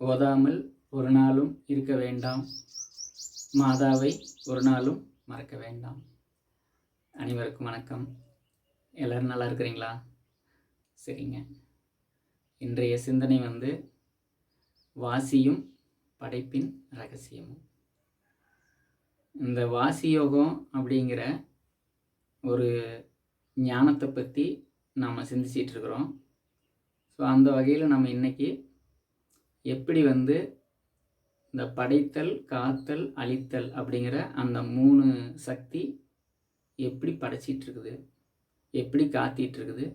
ஓதாமல் ஒரு நாளும் இருக்க வேண்டாம். மாதாவை ஒரு நாளும் மறக்க வேண்டாம். அனைவருக்கும் வணக்கம். எல்லோரும் நல்லா இருக்கிறீங்களா? சரிங்க. இன்றைய சிந்தனை வந்து வாசியும் படைப்பின் ரகசியமும். இந்த வாசி யோகம் அப்படிங்கிற ஒரு ஞானத்தை பற்றி நாம் சிந்திச்சிட்ருக்குறோம் ஸோ அந்த வகையில் நம்ம இன்னைக்கு எப்படி வந்து இந்த படைத்தல் காத்தல் அழித்தல் அப்படிங்கிற அந்த மூணு சக்தி எப்படி படைச்சிட்ருக்குது? எப்படி காத்திட்டு இருக்குது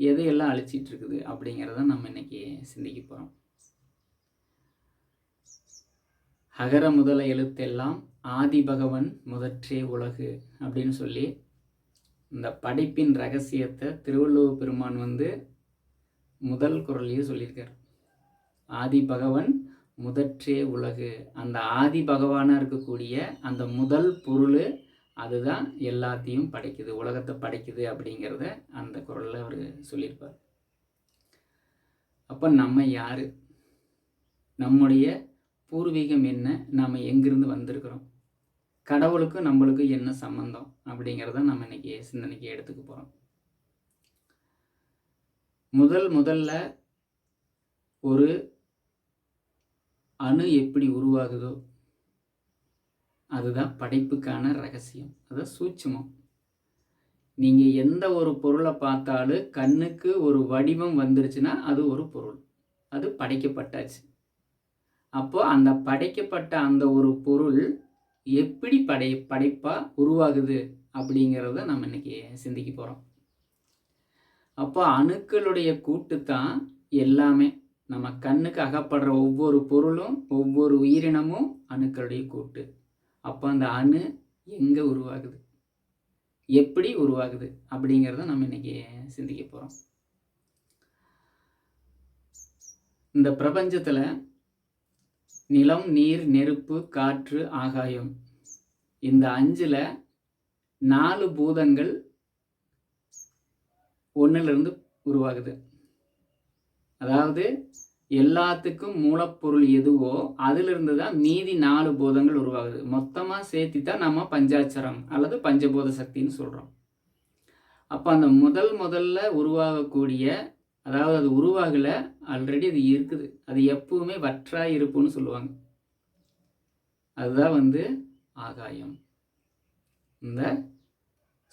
எதையெல்லாம் அழிச்சிட்ருக்குது அப்படிங்கிறத நம்ம இன்னைக்கு சிந்திக்க போகிறோம் அகர முதல எழுத்தெல்லாம் ஆதி பகவன் முதற்றே உலகு அப்படின்னு சொல்லி இந்த படைப்பின் ரகசியத்தை திருவள்ளுவர் பெருமான் வந்து முதல் குரலையே சொல்லியிருக்கார். ஆதி பகவன் முதற்றே உலகு. அந்த ஆதி பகவானாக இருக்கக்கூடிய அந்த முதல் பொருள் அதுதான் எல்லாத்தையும் படைக்குது உலகத்தை படைக்குது அப்படிங்கிறத அந்த குரலில் அவர் சொல்லியிருப்பார். அப்போ நம்ம யார்? நம்முடைய பூர்வீகம் என்ன? நாம் எங்கிருந்து வந்திருக்கிறோம்? கடவுளுக்கும் நம்மளுக்கும் என்ன சம்பந்தம்? அப்படிங்கிறத நம்ம இன்னைக்கு சிந்தனைக்கு எடுத்துக்க போகிறோம் முதல் முதல்ல ஒரு அணு எப்படி உருவாகுதோ அதுதான் படைப்புக்கான ரகசியம். அதான் சூட்சமம். நீங்கள் எந்த ஒரு பொருளை பார்த்தாலும் கண்ணுக்கு ஒரு வடிவம் வந்துருச்சுன்னா அது ஒரு பொருள். அது படைக்கப்பட்டாச்சு. அப்போது அந்த படைக்கப்பட்ட அந்த ஒரு பொருள் எப்படி படை படைப்பாக உருவாகுது அப்படிங்கிறத நம்ம இன்னைக்கு சிந்திக்க போகிறோம் அப்போ அணுக்களுடைய கூட்டு தான் எல்லாமே. நம்ம கண்ணுக்கு அகப்படுற ஒவ்வொரு பொருளும் ஒவ்வொரு உயிரினமும் அணுக்களுடைய கூட்டு. அப்போ அந்த அணு எங்கே உருவாகுது? எப்படி உருவாகுது? அப்படிங்கிறத நம்ம இன்னைக்கு சிந்திக்க போகிறோம் இந்த பிரபஞ்சத்தில் நிலம் நீர் நெருப்பு காற்று ஆகாயம் இந்த அஞ்சில் நாலு பூதங்கள் ஒன்றிலிருந்து உருவாகுது. அதாவது எல்லாத்துக்கும் மூலப்பொருள் எதுவோ அதிலிருந்து தான் மீதி நாலு போதங்கள் உருவாகுது. மொத்தமாக சேர்த்து தான் நம்ம பஞ்சாட்சரம் அல்லது பஞ்சபோத சக்தின்னு சொல்கிறோம் அப்போ அந்த முதல் முதல்ல உருவாகக்கூடிய அதாவது அது உருவாகலை ஆல்ரெடி அது இருக்குது. அது எப்பவுமே வற்றாக இருப்புன்னு சொல்லுவாங்க. அதுதான் வந்து ஆகாயம். இந்த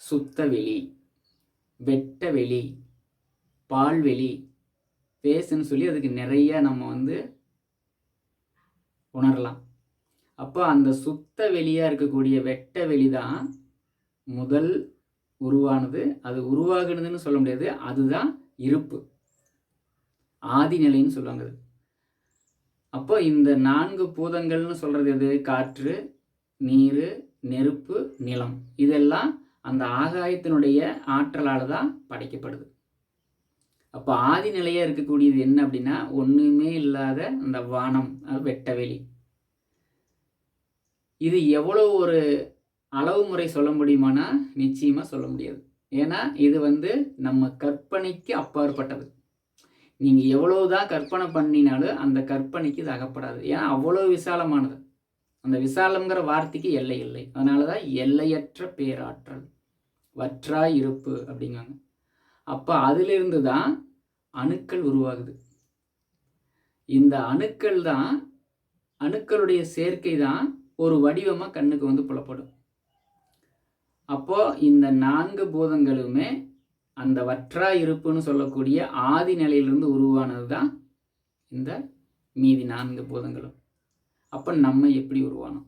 சுத்த வெளி வெட்ட வெளி பால்வெளி பேசுன்னு சொல்லி அதுக்கு நிறைய நம்ம வந்து உணரலாம். அப்போ அந்த சுத்த வெளியாக இருக்கக்கூடிய வெட்ட வெளி தான் முதல் உருவானது. அது உருவாகினதுன்னு சொல்ல முடியாது. அதுதான் இருப்பு. ஆதிநிலைன்னு சொல்லுவாங்க அது. அப்போ இந்த நான்கு பூதங்கள்னு சொல்கிறது எது? காற்று நீர் நெருப்பு நிலம். இதெல்லாம் அந்த ஆகாயத்தினுடைய ஆற்றலால் தான் படைக்கப்படுது. அப்போ ஆதி நிலையாக இருக்கக்கூடியது என்ன அப்படின்னா ஒன்றுமே இல்லாத அந்த வானம் வெட்டவெளி. இது எவ்வளோ ஒரு அளவு முறை சொல்ல முடியுமானா நிச்சயமாக சொல்ல முடியாது. ஏன்னா இது வந்து நம்ம கற்பனைக்கு அப்பாற்பட்டது. நீங்கள் எவ்வளோ தான் கற்பனை பண்ணினாலும் அந்த கற்பனைக்கு இது அகப்படாது. ஏன்னா அவ்வளோ விசாலமானது. அந்த விசாலங்கிற வார்த்தைக்கு எல்லை இல்லை. அதனால தான் எல்லையற்ற பேராற்றல் வற்றா இருப்பு அப்படிங்காங்க அப்போ அதிலிருந்து தான் அணுக்கள் உருவாகுது. இந்த அணுக்கள் தான் அணுக்களுடைய சேர்க்கை தான் ஒரு வடிவமாக கண்ணுக்கு வந்து புலப்படும். அப்போது இந்த நான்கு பூதங்களுமே அந்த வற்றா இருப்புன்னு சொல்லக்கூடிய ஆதி நிலையிலிருந்து உருவானது தான் இந்த மீதி நான்கு பூதங்களும். அப்போ நம்ம எப்படி உருவானோம்?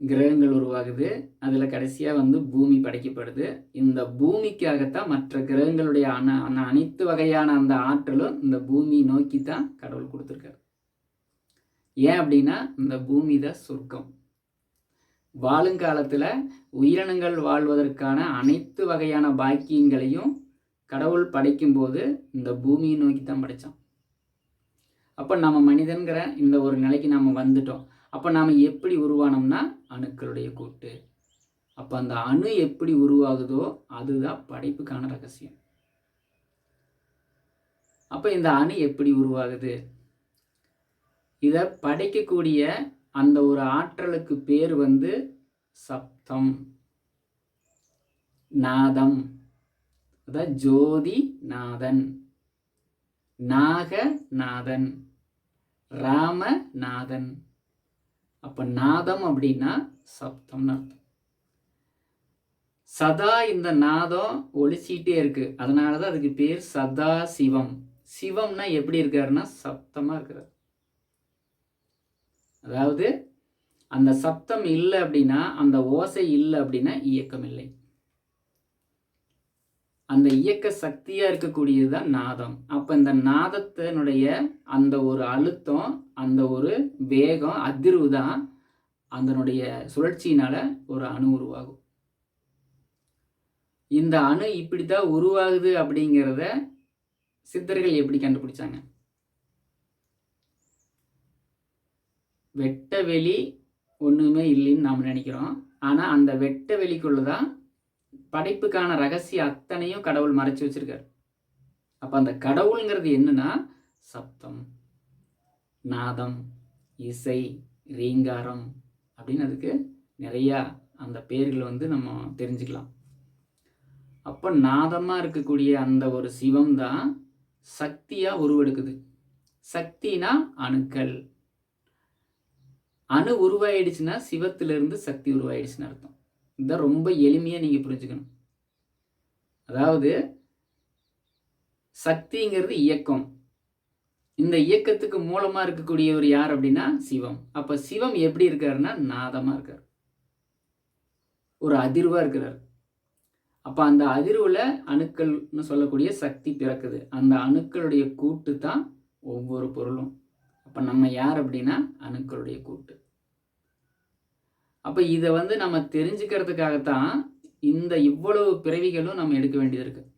கிரகங்கள் உருவாகுது. அதில் கடைசியாக வந்து பூமி படைக்கப்படுது. இந்த பூமிக்காகத்தான் மற்ற கிரகங்களுடைய அன அனைத்து வகையான அந்த ஆற்றலும் இந்த பூமி நோக்கி தான் கடவுள் கொடுத்துருக்காரு. ஏன் அப்படின்னா இந்த பூமி தான் சொர்க்கம். வாழுங்காலத்தில் உயிரினங்கள் வாழ்வதற்கான அனைத்து வகையான பாக்கியங்களையும் கடவுள் படைக்கும்போது இந்த பூமியை நோக்கி தான் படைத்தான் அப்போ நம்ம மனிதன்கிற இந்த ஒரு நிலைக்கு நம்ம வந்துட்டோம். அப்போ நாம் எப்படி உருவானோம்னா அணுக்களுடைய கூட்டு. அப்போ அந்த அணு எப்படி உருவாகுதோ அதுதான் படைப்புக்கான ரகசியம். அப்போ இந்த அணு எப்படி உருவாகுது? இதை படைக்கக்கூடிய அந்த ஒரு ஆற்றலுக்கு பேர் வந்து சப்தம். நாதம். அதான் ஜோதி நாதன் நாகநாதன். ராமநாதன். அப்போ நாதம் அப்படின்னா சப்தம்னு அர்த்தம். சதா இந்த நாதம் ஒழிச்சிக்கிட்டே இருக்கு. அதனால தான் அதுக்கு பேர் சதா சிவம். சிவம்னா எப்படி இருக்காருன்னா சப்தமாக இருக்கிறார் அதாவது அந்த சப்தம் இல்லை அப்படின்னா அந்த ஓசை இல்லை அப்படின்னா இயக்கம் இல்லை அந்த இயக்க சக்தியாக இருக்கக்கூடியது தான் நாதம். அப்போ இந்த நாதத்தினுடைய அந்த ஒரு அழுத்தம் அந்த ஒரு வேகம் அதிர்வு தான் அதனுடைய சுழற்சியினால் ஒரு அணு உருவாகும். இந்த அணு இப்படி தான் உருவாகுது அப்படிங்கிறத சித்தர்கள் எப்படி கண்டுபிடிச்சாங்க? வெட்ட வெளி ஒன்றுமே இல்லைன்னு நாம் நினைக்கிறோம். ஆனால் அந்த வெட்ட வெளிக்குள்ளே தான் படைப்புக்கான ரகசிய அத்தனையும் கடவுள் மறைச்சு வச்சிருக்காரு. அப்போ அந்த கடவுளுங்கிறது என்னன்னா சப்தம் நாதம் இசை ரீங்காரம் அப்படின்னு அதுக்கு நிறையா அந்த பேர்கள் வந்து நம்ம தெரிஞ்சுக்கலாம். அப்போ நாதமாக இருக்கக்கூடிய அந்த ஒரு சிவம் தான் சக்தியாக உருவெடுக்குது. சக்தினா அணுக்கள். அணு உருவாயிடுச்சுன்னா சிவத்திலிருந்து சக்தி உருவாயிடுச்சுன்னு அர்த்தம். இதுதான் ரொம்ப எளிமையாக நீங்கள் புரிஞ்சுக்கணும். அதாவது சக்திங்கிறது இயக்கம். இந்த இயக்கத்துக்கு மூலமாக இருக்கக்கூடியவர் யார் அப்படின்னா சிவம். அப்போ சிவம் எப்படி இருக்காருன்னா நாதமாக இருக்கார். ஒரு அதிர்வாக இருக்கிறார். அப்போ அந்த அதிர்வில் அணுக்கள்னு சொல்லக்கூடிய சக்தி பிறக்குது. அந்த அணுக்களுடைய கூட்டு தான் ஒவ்வொரு பொருளும். அப்போ நம்ம யார் அப்படின்னா அணுக்களுடைய கூட்டு. அப்போ இதை வந்து நம்ம தெரிஞ்சுக்கிறதுக்காகத்தான் இந்த இவ்வளவு பிறவிகளும் நம்ம எடுக்க வேண்டியது இருக்குது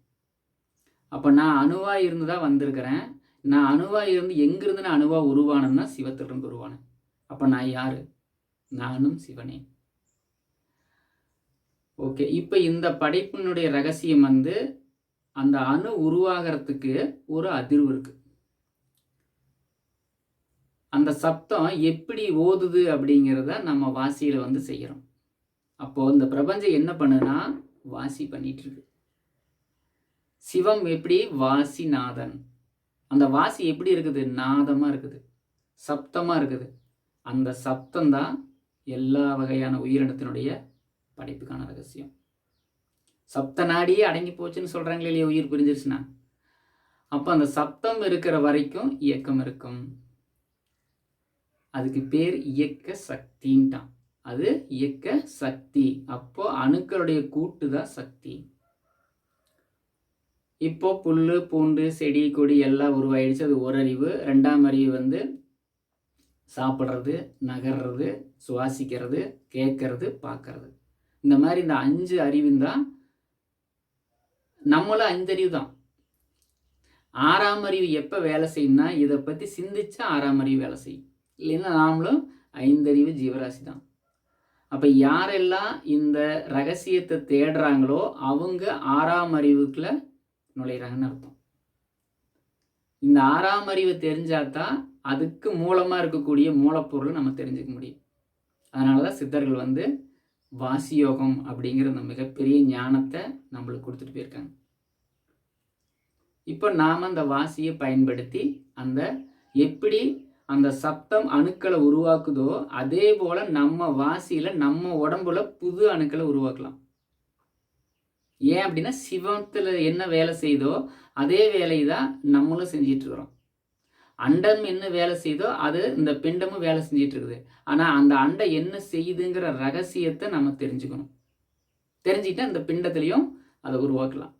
அப்போ நான் அணுவாக இருந்து தான் வந்திருக்கிறேன். நான் அணுவாக இருந்து எங்கிருந்து நான் அணுவாக உருவானேன்னா சிவத்திலிருந்து உருவானேன். அப்போ நான் யார்? நானும் சிவனே. ஓகே இப்போ இந்த படைப்பினுடைய ரகசியம் வந்து அந்த அணு உருவாகிறதுக்கு ஒரு அதிர்வு இருக்குது அந்த சப்தம் எப்படி ஓதுது அப்படிங்கிறத நம்ம வாசியில் வந்து செய்கிறோம் அப்போது இந்த பிரபஞ்சம் என்ன பண்ணுன்னா வாசி பண்ணிகிட்ருக்கு சிவம் எப்படி? வாசிநாதன். அந்த வாசி எப்படி இருக்குது? நாதமாக இருக்குது. சப்தமாக இருக்குது. அந்த சப்தம் தான் எல்லா வகையான உயிரினத்தினுடைய படைப்புக்கான ரகசியம். சப்த நாடியே அடங்கி போச்சுன்னு சொல்கிறாங்களே இல்லையா? உயிர் புரிஞ்சிருச்சுன்னா. அப்போ அந்த சப்தம் இருக்கிற வரைக்கும் இயக்கம் இருக்கும். அதுக்கு பேர் இயக்க சக்தின்ட்டான். அது இயக்க சக்தி. அப்போ அணுக்களுடைய கூட்டு தான் சக்தி. இப்போ புல் பூண்டு செடி கொடி எல்லாம் உருவாயிடுச்சு. அது ஒரு அறிவு ரெண்டாம் அறிவு வந்து சாப்பிட்றது நகர்றது சுவாசிக்கிறது கேட்கறது பார்க்கறது. இந்த மாதிரி இந்த அஞ்சு அறிவும் தான் நம்மளும் அஞ்சறிவு தான். ஆறாம் அறிவு எப்போ வேலை செய்யும்னா இதை பற்றி சிந்திச்சா ஆறாம் அறிவு வேலை செய்யும். இல்லைன்னா நாமளும் ஐந்தறிவு ஜீவராசி தான். அப்போ யாரெல்லாம் இந்த ரகசியத்தை தேடுறாங்களோ அவங்க ஆறாம் அறிவுக்குள்ள நுழையிறாங்கன்னு அர்த்தம். இந்த ஆறாம் அறிவு தெரிஞ்சாதான் அதுக்கு மூலமாக இருக்கக்கூடிய மூலப்பொருள் நம்ம தெரிஞ்சுக்க முடியும். அதனால தான் சித்தர்கள் வந்து வாசியோகம் அப்படிங்கிற அந்த மிகப்பெரிய ஞானத்தை நம்மளுக்கு கொடுத்துட்டு போயிருக்காங்க. இப்போ நாம் அந்த வாசியை பயன்படுத்தி அந்த எப்படி அந்த சப்தம் அணுக்களை உருவாக்குதோ அதே போல் நம்ம வாசியில் நம்ம உடம்புல புது அணுக்களை உருவாக்கலாம். ஏன் அப்படின்னா சிவத்தில் என்ன வேலை செய்தோ அதே வேலை தான் நம்மளும் செஞ்சிட்ருக்குறோம் அண்டம் என்ன வேலை செய்தோ அது இந்த பிண்டமும் வேலை செஞ்சிட்டு இருக்குது ஆனால் அந்த அண்டை என்ன செய்யுதுங்கிற ரகசியத்தை நம்ம தெரிஞ்சுக்கணும். தெரிஞ்சுக்கிட்டு அந்த பிண்டத்துலேயும் அதை உருவாக்கலாம்.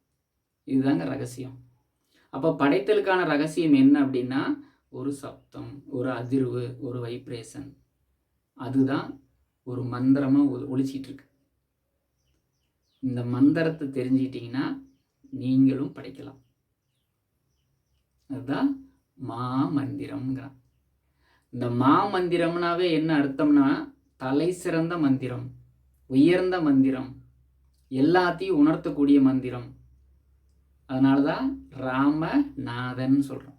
இதுதாங்க ரகசியம். அப்போ படைத்தலுக்கான ரகசியம் என்ன அப்படின்னா ஒரு சப்தம் ஒரு அதிர்வு ஒரு வைப்ரேஷன் அதுதான் ஒரு மந்திரமாக ஒழிச்சிட்டு இருக்கு இந்த மந்திரத்தை தெரிஞ்சுக்கிட்டிங்கன்னா நீங்களும் படைக்கலாம். அதுதான் மாமந்திரம்ங்கிறான். இந்த மாமந்திரம்னாவே என்ன அர்த்தம்னா தலை சிறந்த மந்திரம் உயர்ந்த மந்திரம் எல்லாத்தையும் உணர்த்தக்கூடிய மந்திரம். அதனால தான் ராமநாதன் சொல்கிறோம்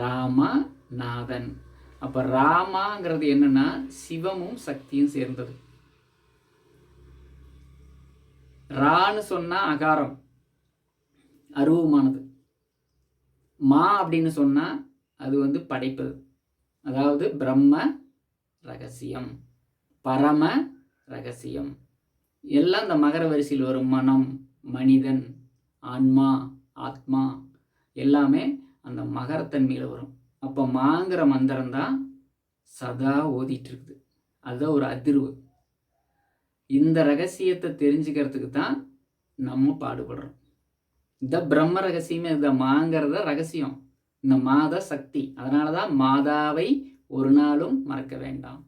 ராமநாதன். நாதன் ராமாங்கிறது என்னன்னா சிவமும் சக்தியும் சேர்ந்தது. ரான்னு சொன்னா அகாரம் அருவமானது. மா அப்படின்னு சொன்னா அது வந்து படைப்பது அதாவது பிரம்ம ரகசியம் பரம ரகசியம். எல்லாம் இந்த மகர வரிசையில் வரும் மனம் மனிதன் ஆன்மா ஆத்மா எல்லாமே அந்த மகரத்தன்மையில் வரும். அப்போ மாங்கிற மந்திரம் தான் சதா ஓதிட்டு இருக்குது அதுதான் ஒரு அதிர்வு. இந்த ரகசியத்தை தெரிஞ்சுக்கிறதுக்கு தான் நம்ம பாடுபடுறோம். இந்த பிரம்ம ரகசியமே இந்த மாங்கிறத ரகசியம். இந்த மாத சக்தி. அதனால தான் மாதாவை ஒரு நாளும் மறக்க வேண்டாம்.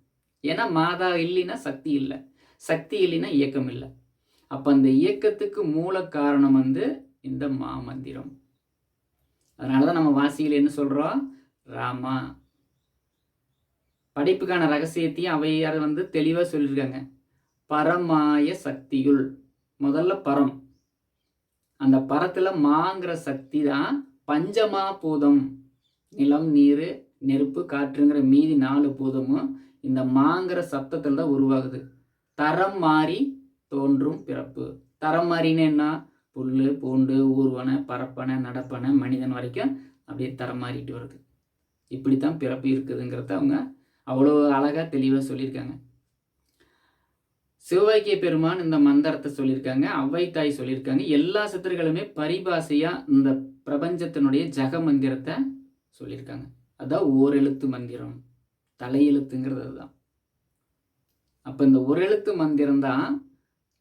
ஏன்னா மாதா இல்லைன்னா சக்தி இல்லை. சக்தி இல்லைன்னா இயக்கம் இல்லை. அப்போ அந்த இயக்கத்துக்கு மூல காரணம் வந்து இந்த மாமந்திரம். அதனால தான் நம்ம வாசியில் என்ன சொல்கிறோம் ராமா. படைப்புக்கான ரகசியத்தையும் அவையார் வந்து தெளிவாக சொல்லியிருக்காங்க. பரமாய சக்தியுள். முதல்ல பரம். அந்த பரத்தில் மாங்கிற சக்தி தான் பஞ்சமா பூதம். நிலம் நீர் நெருப்பு காற்றுங்கிற மீதி நாலு பூதமும் இந்த மாங்கிற சப்தத்தில் தான் உருவாகுது. தரம் மாறி தோன்றும் பிறப்பு. தரம் மாறின்னு என்ன? புல் பூண்டு ஊர்வனை பரப்பனை நடப்பனை மனிதன் வரைக்கும் அப்படியே தரம் மாறிட்டு வருது. இப்படித்தான் பிறப்பு இருக்குதுங்கிறத அவங்க அவ்வளோ அழகாக தெளிவாக சொல்லியிருக்காங்க. சிவவாக்கிய பெருமான் இந்த மந்திரத்தை சொல்லியிருக்காங்க அவ்வை தாய் சொல்லியிருக்காங்க. எல்லா சித்தர்களுமே பரிபாசையாக இந்த பிரபஞ்சத்தினுடைய ஜக மந்திரத்தை சொல்லியிருக்காங்க. அதான் ஓரெழுத்து மந்திரம் தலையெழுத்துங்கிறது அதுதான். அப்போ இந்த ஒரு எழுத்து மந்திரம் தான்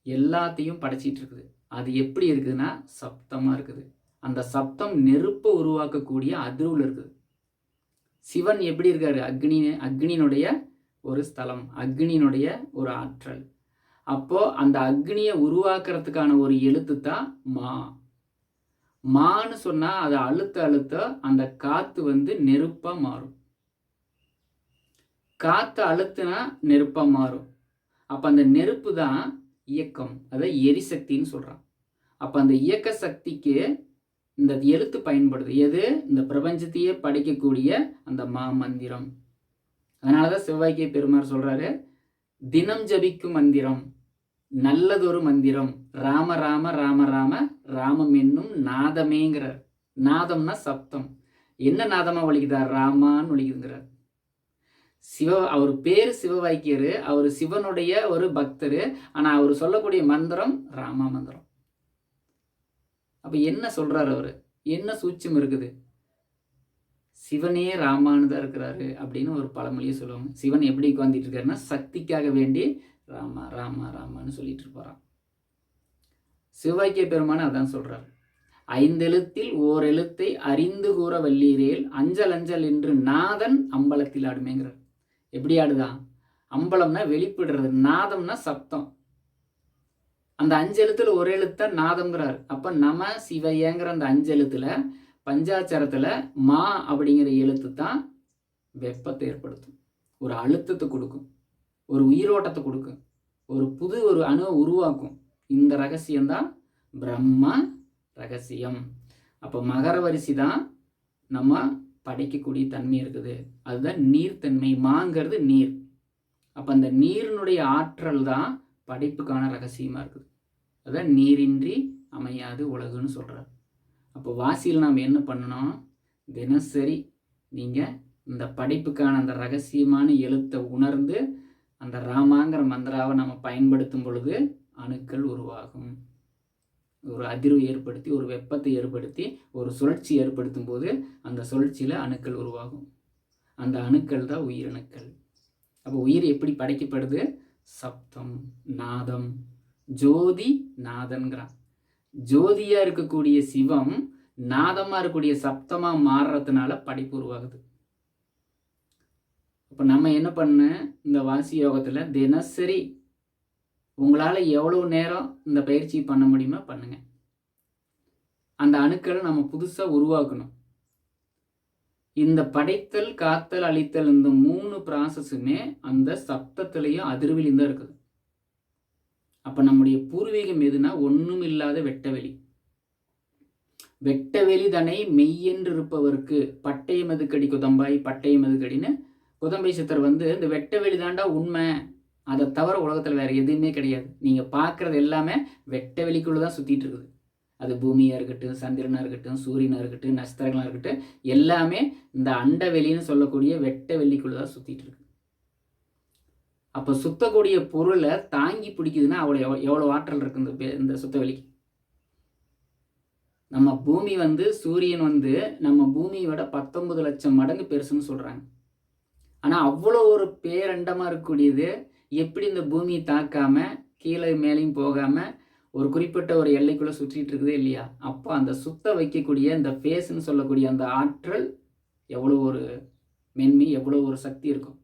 எல்லாத்தையும் படைச்சிட்டு இருக்குது. அது எப்படி இருக்குதுன்னா சப்தமாக இருக்குது. அந்த சப்தம் நெருப்பை உருவாக்கக்கூடிய அதிர்வில் இருக்குது. சிவன் எப்படி இருக்காரு? அக்னி அக்னியினுடைய ஒரு ஸ்தலம் அக்னியினுடைய ஒரு ஆற்றல். அப்போது அந்த அக்னியை உருவாக்குறதுக்கான ஒரு எழுத்து தான் மா. மான்னு சொன்னால் அதை அழுத்த அழுத்த அந்த காற்று வந்து நெருப்பாக மாறும். காற்று அழுத்துனா நெருப்பாக மாறும். அப்போ அந்த நெருப்பு தான் இயக்கம் அதை எரிசக்தின்னு சொல்கிறான் அப்போ அந்த இயக்க சக்திக்கு இந்த எழுத்து பயன்படுது. எது? இந்த பிரபஞ்சத்தையே படைக்கக்கூடிய அந்த மா மந்திரம் அதனாலதான் செவ்வாய்க்கிய பெருமார் சொல்கிறாரு தினம் ஜபிக்கும் மந்திரம் நல்லதொரு மந்திரம் ராம ராம ராம ராம ராமம் என்னும் நாதமேங்கிறார். நாதம்னா சப்தம். என்ன நாதமாக ஒழிக்குதா ராமான்னு ஒழிக்குதுங்கிறார் சிவ அவர் பேர் சிவவாக்கியர் அவர் சிவனுடைய ஒரு பக்தர் ஆனால் அவர் சொல்லக்கூடிய மந்திரம் ராமா மந்திரம். அப்போ என்ன சொல்கிறார் அவர்? என்ன சூட்சம் இருக்குது? சிவனே ராமானு தான் இருக்கிறாரு அப்படின்னு ஒரு பழமொழியை சொல்லுவாங்க. சிவன் எப்படி உட்காந்துட்டு இருக்காருன்னா சக்திக்காக வேண்டி ராமா ராமா ராமான்னு சொல்லிட்டு இருப்பாராம் சிவாக்கிய பெருமானு அதான் சொல்கிறார் ஐந்தெழுத்தில் ஓர் எழுத்தை அறிந்து கூற வல்லீரேல் அஞ்சல் அஞ்சல் என்று நாதன் அம்பலத்தில் ஆடுமேங்கிறார். எப்படி ஆடுதான் அம்பலம்னா வெளிப்படுறது நாதம்னா சப்தம். அந்த அஞ்சு எழுத்துல ஒரு எழுத்த நாதம்ங்கிறார். அப்போ நம சிவையங்கிற அந்த அஞ்சு எழுத்துல பஞ்சாச்சாரத்தில் மா அப்படிங்கிற எழுத்து தான் வெப்பத்தை ஏற்படுத்தும். ஒரு அழுத்தத்தை கொடுக்கும். ஒரு உயிரோட்டத்தை கொடுக்கும். ஒரு புது ஒரு அணுவை உருவாக்கும். இந்த ரகசியம்தான் பிரம்ம ரகசியம். அப்போ மகர வரிசை தான் நம்ம படைக்கக்கூடிய தன்மை இருக்குது. அதுதான் நீர்த்தன்மை. மாங்கிறது நீர். அப்போ அந்த நீரினுடைய ஆற்றல் தான் படைப்புக்கான ரகசியமாக இருக்குது. அதுதான் நீரின்றி அமையாது உலகுன்னு சொல்கிறார் அப்போ வாசியில் நாம் என்ன பண்ணணும்? தினசரி நீங்கள் இந்த படைப்புக்கான அந்த ரகசியமான எழுத்தை உணர்ந்து அந்த ராமாங்கிற மந்திராவை நம்ம பயன்படுத்தும் பொழுது அணுக்கள் உருவாகும். ஒரு அதிர்வு ஏற்படுத்தி ஒரு வெப்பத்தை ஏற்படுத்தி ஒரு சுழற்சி ஏற்படுத்தும் போது அந்த சுழற்சியில் அணுக்கள் உருவாகும். அந்த அணுக்கள் தான் உயிரணுக்கள். அப்போ உயிர் எப்படி படைக்கப்படுது? சப்தம் நாதம் ஜோதி நாதன்கிறான் ஜோதியாக இருக்கக்கூடிய சிவம் நாதமாக இருக்கக்கூடிய சப்தமாக மாறுறதுனால படைப்பு உருவாகுது. இப்போ நம்ம என்ன பண்ண? இந்த வாசி யோகத்தில் தினசரி உங்களால் எவ்வளோ நேரம் இந்த பயிற்சி பண்ண முடியுமோ பண்ணுங்கள் அந்த அணுக்களை நம்ம புதுசாக உருவாக்கணும். இந்த படைத்தல் காத்தல் அழித்தல் இந்த மூணு ப்ராசஸுமே அந்த சப்தத்திலையும் அதிர்விலையும் தான் இருக்குது. அப்போ நம்முடைய பூர்வீகம் எதுனா ஒன்றும் இல்லாத வெட்டவெளி. வெட்டவெளி தனை மெய்யென்று இருப்பவருக்கு பட்டயம் எதுக்கடி குதம்பாய் பட்டயம் எதுக்கடின்னு குதம்பை சித்தர் வந்து இந்த வெட்டவெளி தாண்டா உண்மை. அதை தவிர உலகத்தில் வேறு எதுவுமே கிடையாது. நீங்கள் பார்க்குறது எல்லாமே வெட்ட வெளிக்குள்ளே தான் சுற்றிட்டு இருக்குது. அது பூமியாக இருக்கட்டும் சந்திரனாக இருக்கட்டும் சூரியனாக இருக்கட்டும் நட்சத்திரங்களாக இருக்கட்டும் எல்லாமே இந்த அண்ட வெளின்னு சொல்லக்கூடிய வெட்ட வெளிக்குள்ளே தான் சுற்றிட்டு இருக்கு. அப்போ சுத்தக்கூடிய பொருளை தாங்கி பிடிக்குதுன்னா அவ்வளோ எவ்வளோ எவ்வளோ ஆற்றல் இருக்கு இந்த பே- இந்த சுத்த வெளிக்கு. நம்ம பூமி வந்து சூரியன் வந்து நம்ம பூமியோட பத்தொன்பது லட்சம் மடங்கு பெருசுன்னு சொல்கிறாங்க ஆனால் அவ்வளோ ஒரு பேரண்டமாக இருக்கக்கூடியது எப்படி இந்த பூமியை தாக்காம கீழே மேலேயும் போகாமல் ஒரு குறிப்பிட்ட ஒரு எல்லைக்குள்ளே சுற்றிட்டு இருக்குது இல்லையா? அப்போ அந்த சுத்த வைக்கக்கூடிய இந்த ஃபேஸ்ன்னு சொல்லக்கூடிய அந்த ஆற்றல் எவ்வளோ ஒரு மென்மை எவ்வளோ ஒரு சக்தி இருக்கும்.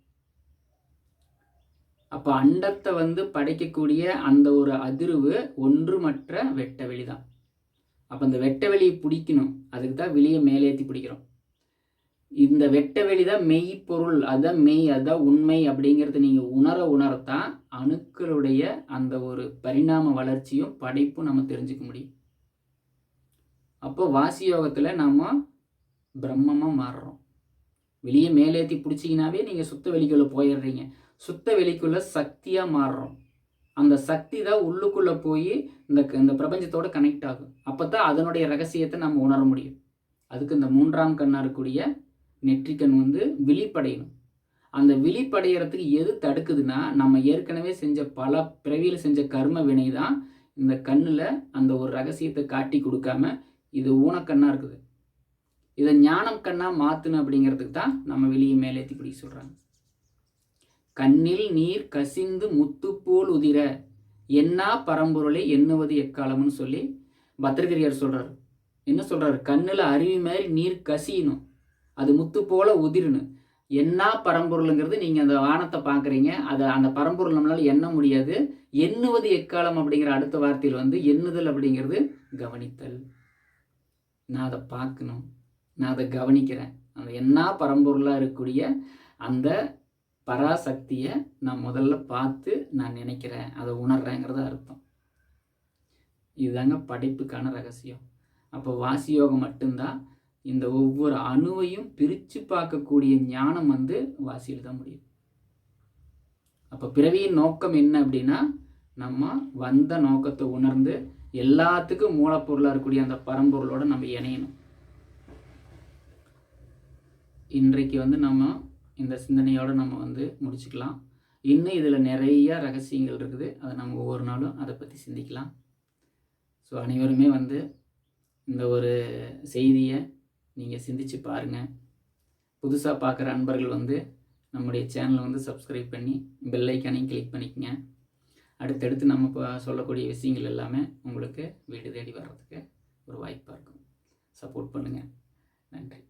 அப்போ அண்டத்தை வந்து படைக்கக்கூடிய அந்த ஒரு அதிர்வு ஒன்றுமற்ற வெட்ட வெளி தான். அப்போ அந்த வெட்ட வெளியை பிடிக்கணும். அதுக்கு தான் வெளியே மேலேற்றி பிடிக்கிறோம். இந்த வெட்ட வெளி தான் மெய்ப்பொருள் அதான் மெய் அதான் உண்மை அப்படிங்கிறத நீங்கள் உணர உணரத்தான் அணுக்களுடைய அந்த ஒரு பரிணாம வளர்ச்சியும் படைப்பும் நம்ம தெரிஞ்சுக்க முடியும். அப்போ வாசி யோகத்தில் நாம் பிரம்மமாக மாறுறோம். வெளியே மேலேற்றி பிடிச்சிங்கனாவே நீங்கள் சுத்த வெளிக்குள்ளே போயிடுறீங்க. சுத்த வெளிக்குள்ளே சக்தியாக மாறுறோம். அந்த சக்தி தான் உள்ளுக்குள்ளே போய் இந்த இந்த பிரபஞ்சத்தோட கனெக்ட் ஆகும். அப்போ தான் அதனுடைய ரகசியத்தை நம்ம உணர முடியும். அதுக்கு இந்த மூன்றாம் கண்ணாக இருக்கக்கூடிய நெற்றிக்கண் வந்து விழிப்படையணும். அந்த விழிப்படையறதுக்கு எது தடுக்குதுன்னா நம்ம ஏற்கனவே செஞ்ச பல பிறவியில் செஞ்ச கர்ம வினை தான் இந்த கண்ணில் அந்த ஒரு ரகசியத்தை காட்டி கொடுக்காம இது ஊனக்கண்ணாக இருக்குது. இதை ஞானம் கண்ணாக மாற்றணும் அப்படிங்கிறதுக்கு தான் நம்ம வெளியே மேலேத்தி பிடிக்க சொல்கிறாங்க கண்ணில் நீர் கசிந்து முத்து போல் உதிர என்னா பரம்பொருளை எண்ணுவது எக்காலம்னு சொல்லி பத்திரகிரியார் சொல்கிறார் என்ன சொல்கிறார் கண்ணில் அருவி மாதிரி நீர் கசியணும். அது முத்து போல உதிர்னு என்ன பரம்பொருளுங்கிறது நீங்கள் அந்த வானத்தை பார்க்குறீங்க. அதை அந்த பரம்பொருள் நம்மளால் எண்ண முடியாது. எண்ணுவது எக்காலம் அப்படிங்கிற அடுத்த வார்த்தையில் வந்து எண்ணுதல் அப்படிங்கிறது கவனித்தல். நான் அதை பார்க்கணும். நான் அதை கவனிக்கிறேன். அந்த என்ன பரம்பொருளாக இருக்கக்கூடிய அந்த பராசக்தியை நான் முதல்ல பார்த்து நான் நினைக்கிறேன். அதை உணர்றேங்கிறத அர்த்தம். இதுதாங்க படைப்புக்கான ரகசியம். அப்போ வாசி யோகம் மட்டும்தான் இந்த ஒவ்வொரு அணுவையும் பிரித்து பார்க்கக்கூடிய ஞானம் வந்து வாசியில் தான் முடியும். அப்போ பிறவியின் நோக்கம் என்ன அப்படின்னா நம்ம வந்த நோக்கத்தை உணர்ந்து எல்லாத்துக்கும் மூலப்பொருளாக இருக்கக்கூடிய அந்த பரம்பொருளோட நம்ம இணையணும். இன்றைக்கு வந்து நம்ம இந்த சிந்தனையோடு நம்ம வந்து முடிச்சுக்கலாம். இன்னும் இதில் நிறைய ரகசியங்கள் இருக்குது. அதை நம்ம ஒவ்வொரு நாளும் அதை பற்றி சிந்திக்கலாம். ஸோ அனைவருமே வந்து இந்த ஒரு செய்தியை நீங்கள் சிந்திச்சு பாருங்கள் புதுசாக பார்க்குற அன்பர்கள் வந்து நம்முடைய சேனலை வந்து சப்ஸ்கிரைப் பண்ணி பெல் ஐக்கானையும் கிளிக் பண்ணிக்கங்க. அடுத்தடுத்து நம்ம இப்போ சொல்லக்கூடிய விஷயங்கள் எல்லாமே உங்களுக்கு வீடு தேடி வர்றதுக்கு ஒரு வாய்ப்பாக இருக்கும். சப்போர்ட் பண்ணுங்கள் நன்றி.